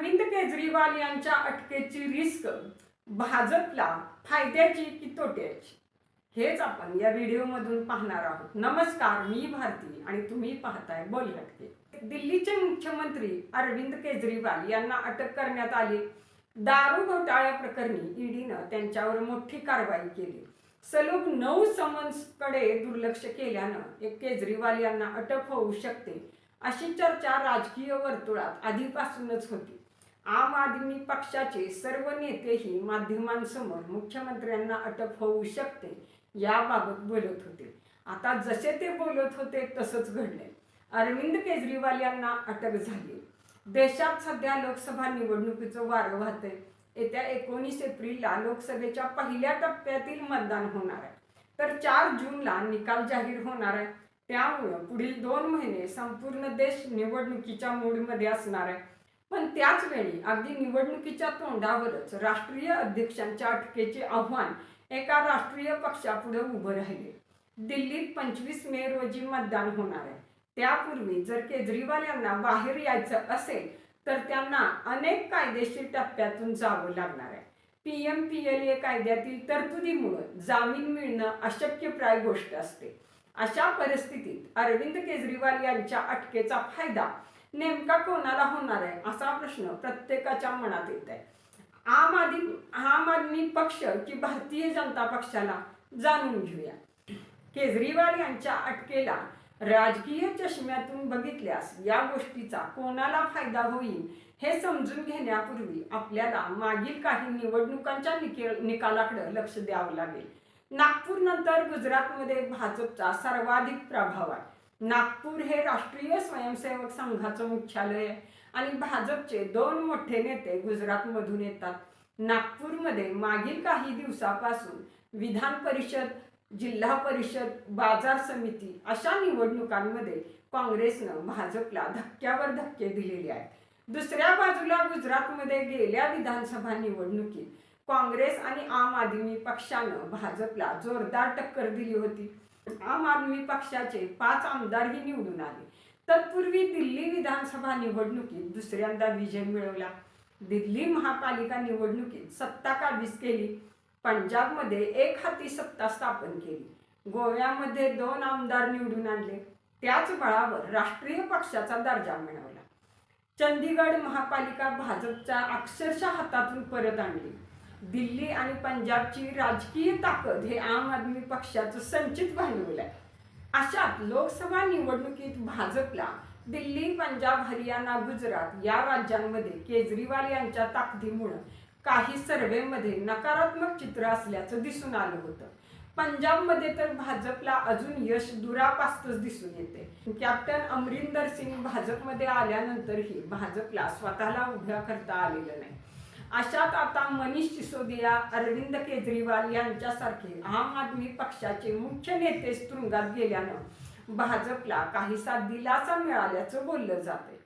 अरविंद केजरीवाल यांच्या अटकेची रिस्क भाजपला फायद्याची की तोट्याची? हेच आपण या व्हिडिओमधून पाहणार आहोत. नमस्कार मी भारती आणि तुम्ही पाहताय बोल हटके. दिल्लीचे मुख्यमंत्री अरविंद केजरीवाल यांना अटक करण्यात आली. दारू घोटाळ्या प्रकरणी ईडीनं त्यांच्यावर मोठी कारवाई केली. सलग नऊ समन्सकडे दुर्लक्ष केल्यानं एक केजरीवाल यांना अटक होऊ शकते अशी चर्चा राजकीय वर्तुळात आधीपासूनच होती. आम आदमी पक्षाचे सर्व नेतेही माध्यमांसमोर मुख्यमंत्र्यांना अटक होऊ शकते याबाबत बोलत होते. आता जसे ते बोलत होते तसंच घडले अरविंद केजरीवाल यांना अटक झाली. देशात सध्या लोकसभा निवडणुकीचं वारं वाहतंय. येत्या एकोणीस एप्रिलला लोकसभेच्या पहिल्या टप्प्यातील मतदान होणार आहे. तर चार जूनला निकाल जाहीर होणार आहे. त्यामुळं पुढील दोन महिने संपूर्ण देश निवडणुकीच्या मूडमध्ये असणार आहे. पण त्याच वेळी अगदी निवडणुकीच्या तोंडावरच राष्ट्रीय अध्यक्षांच्या अटकेचे आव्हान एका राष्ट्रीय पक्षापुढे उभं राहिले. दिल्लीत पंचवीस मे रोजी मतदान होणार आहे. त्यापूर्वी जर केजरीवाल यांना बाहेर यायचं असेल तर त्यांना अनेक कायदेशीर टप्प्यातून जावं लागणार आहे. P M P L A कायद्यातील तरतुदीमुळं जामीन मिळणं अशक्यप्राय गोष्ट असते. अशा परिस्थितीत अरविंद केजरीवाल यांच्या अटकेचा फायदा नेमका कोणाला होणार आहे? असा प्रश्न प्रत्येकाच्या मनात येत आहे आम आदमी आम आदमी पक्ष की भारतीय जनता पक्षाला जाणून घेऊया. केजरीवाल यांच्या अटकेला राजकीय चष्म्यातून बघितल्यास या गोष्टीचा कोणाला फायदा होईल हे समजून घेण्यापूर्वी आपल्याला मागील काही निवडणुकांच्या निके- निकालाकडे लक्ष द्यावं लागेल. नागपूर नंतर गुजरातमध्ये भाजपचा सर्वाधिक प्रभाव आहे. नागपूर हे राष्ट्रीय स्वयंसेवक संघाचं मुख्यालय आहे. आणि भाजपचे दोन मोठे नेते गुजरातमधून येतात. नागपूरमध्ये मागील काही दिवसापासून विधान परिषद जिल्हा परिषद बाजार समिती अशा निवडणुकांमध्ये काँग्रेसनं भाजपला धक्क्यावर धक्के दिलेले आहेत. दुसऱ्या बाजूला गुजरातमध्ये गेल्या विधानसभा निवडणुकीत काँग्रेस आणि आम आदमी पक्षानं भाजपला जोरदार टक्कर दिली होती. आम आदमी पक्षाचे पाच आमदारही निवडून आले. तत्पूर्वी दिल्ली विधानसभा निवडणुकीत दुसऱ्यांदा विजय मिळवला. दिल्ली महापालिका निवडणुकीत सत्ता काबीज केली पंजाबमध्ये एक हाती सत्ता स्थापन केली. गोव्यामध्ये दोन आमदार निवडून आणले. त्याच बळावर राष्ट्रीय पक्षाचा दर्जा मिळवला. चंदीगड महापालिका भाजपच्या अक्षरशः हातातून परत आणली. दिल्ली आणि पंजाबची राजकीय ताकद हे आम आदमी पक्षाचं संचित भांडवल आहे. अशात लोकसभा निवडणुकीत भाजपला दिल्ली पंजाब हरियाणा गुजरात या राज्यांमध्ये केजरीवाल यांच्या ताकदीमुळं काही सर्व्हेमध्ये नकारात्मक चित्र असल्याचं दिसून आलं होतं. पंजाबमध्ये तर भाजपला अजून यश दुरापास्तच दिसून येते. कॅप्टन अमरिंदर सिंग भाजपमध्ये आल्यानंतरही भाजपला स्वतःला उभ्या करता आलेलं नाही. अशात आता मनीष सिसोदिया अरविंद केजरीवाल यांच्यासारखे आम आदमी पक्षाचे मुख्य नेते तुरुंगात गेल्यानं भाजपला काहीसा दिलासा मिळाल्याचं बोललं जाते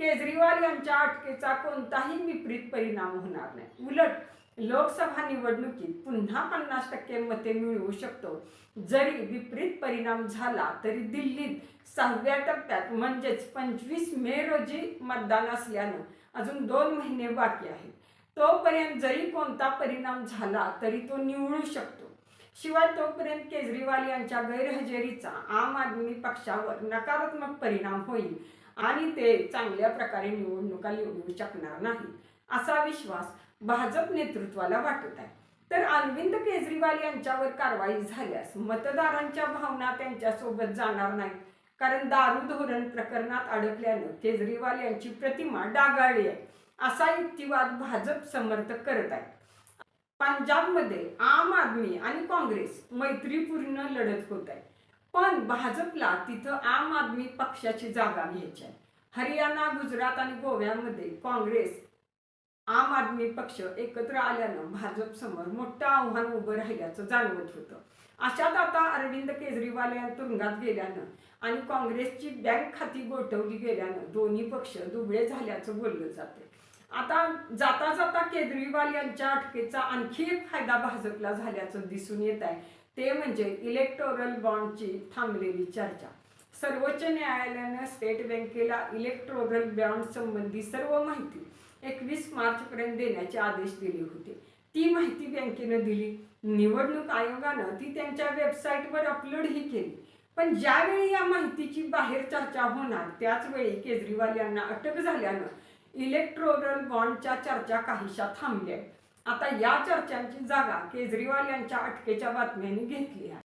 केजरीवाल यांच्या अटकेचा कोणताही विपरीत परिणाम होणार नाही. उलट लोकसभा निवडणुकीत पुन्हा पन्नास टक्के मते मिळवू शकतो. जरी विपरीत परिणाम झाला तरी दिल्लीत सहाव्या टप्प्यात म्हणजेच पंचवीस मे रोजी मतदान असल्यानं अजून दोन महिने बाकी आहेत. तोपर्यंत जरी कोणता परिणाम झाला तरी तो निवळू शकतो. शिवाय तोपर्यंत केजरीवाल यांच्या गैरहजेरीचा आम आदमी पक्षावर नकारात्मक परिणाम होईल आणि ते चांगल्या प्रकारे निवडणुका निवडू शकणार नाही असा विश्वास भाजप नेतृत्वाला वाटत आहे. तर अरविंद केजरीवाल यांच्यावर कारवाई झाल्यास मतदारांच्या भावना त्यांच्यासोबत जाणार नाहीत कारण दारू धोरण प्रकरणात अडकल्यानं केजरीवाल यांची प्रतिमा डागाळली आहे. असा युक्तिवाद भाजप समर्थक करत आहेत. पंजाबमध्ये आम आदमी आणि काँग्रेस मैत्रीपूर्ण लढत होत आहे. पण भाजपला तिथं आम आदमी पक्षाची जागा घ्यायची आहे. हरियाणा गुजरात आणि गोव्यामध्ये काँग्रेस आम आदमी पक्ष एकत्र आल्यानं भाजप समोर मोठं आव्हान उभं राहिल्याचं जाणवत होतं. अशात आता अरविंद केजरीवाल या तुरुंगात गेल्यानं आणि काँग्रेसची बँक खाती गोठवली गेल्यानं दोन्ही पक्ष दुबळे झाल्याचं बोललं जाते आता जाता जाता केजरीवाल यांच्या अटकेचा आणखी एक फायदा भाजपला झाल्याचं दिसून येत आहे. ते म्हणजे इलेक्टोरल बॉन्डची थांबलेली चर्चा. सर्वोच्च न्यायालयानं स्टेट बँकेला इलेक्टोरल बॉन्ड संबंधी सर्व माहिती एकवीस मार्चपर्यंत देण्याचे आदेश दिले होते. ती माहिती बँकेनं दिली. निवडणूक आयोगानं ती त्यांच्या वेबसाईटवर अपलोडही केली. पण ज्यावेळी या माहितीची बाहेर चर्चा होणार त्याच वेळी केजरीवाल यांना अटक झाल्यानं इलेक्ट्रोरल बॉन्डच्या चर्चा काहीशा थांबल्या. आता या चर्चांची जागा केजरीवाल यांच्या अटकेच्या बातम्यांनी घेतली आहे.